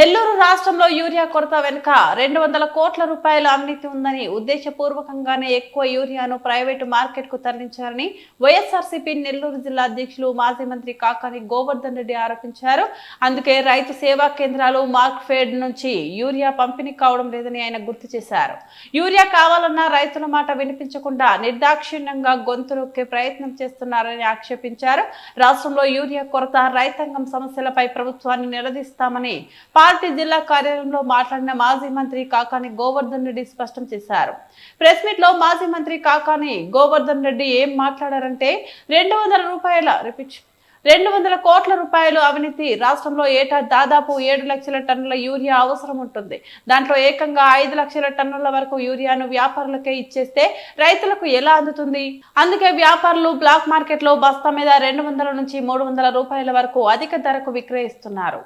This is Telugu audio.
నెల్లూరు రాష్ట్రంలో యూరియా కొరత వెనుక రెండు వందల కోట్ల రూపాయల అవినీతి ఉందని ఉద్దేశపూర్వకంగానే ఎక్కువ యూరియాను ప్రైవేటు మార్కెట్కు తరలించారని వైఎస్ఆర్సీపీ నెల్లూరు జిల్లా అధ్యక్షులు మాజీ మంత్రి కాకాని గోవర్ధన్ రెడ్డి ఆరోపించారు. అందుకే రైతు సేవా కేంద్రాలు మార్క్ఫెడ్ నుంచి యూరియా పంపిణీ కావడం లేదని ఆయన గుర్తు చేశారు. యూరియా కావాలన్నా రైతుల మాట వినిపించకుండా నిర్దాక్షిణ్యంగా గొంతులొక్కే ప్రయత్నం చేస్తున్నారని ఆక్షేపించారు. రాష్ట్రంలో యూరియా కొరత రైతాంగం సమస్యలపై ప్రభుత్వాన్ని నిలదీస్తామని పార్టీ జిల్లా కార్యాలయంలో మాట్లాడిన మాజీ మంత్రి కాకాని గోవర్ధన్ రెడ్డి స్పష్టం చేశారు. ప్రెస్ మీట్లో మాజీ మంత్రి కాకాని గోవర్ధన్ రెడ్డి ఏం మాట్లాడారంటే రెండు వందల రూపాయల రిపీట్ రెండు వందల కోట్ల రూపాయలు అవినీతి రాష్ట్రంలో ఏటా దాదాపు ఏడు లక్షల టన్నుల యూరియా అవసరం ఉంటుంది. దాంట్లో ఏకంగా ఐదు లక్షల టన్నుల వరకు యూరియాను వ్యాపారులకే ఇచ్చేస్తే రైతులకు ఎలా అందుతుంది? అందుకే వ్యాపారులు బ్లాక్ మార్కెట్లో బస్తా మీద రెండు వందల నుంచి మూడు వందల రూపాయల వరకు అధిక ధరకు విక్రయిస్తున్నారు.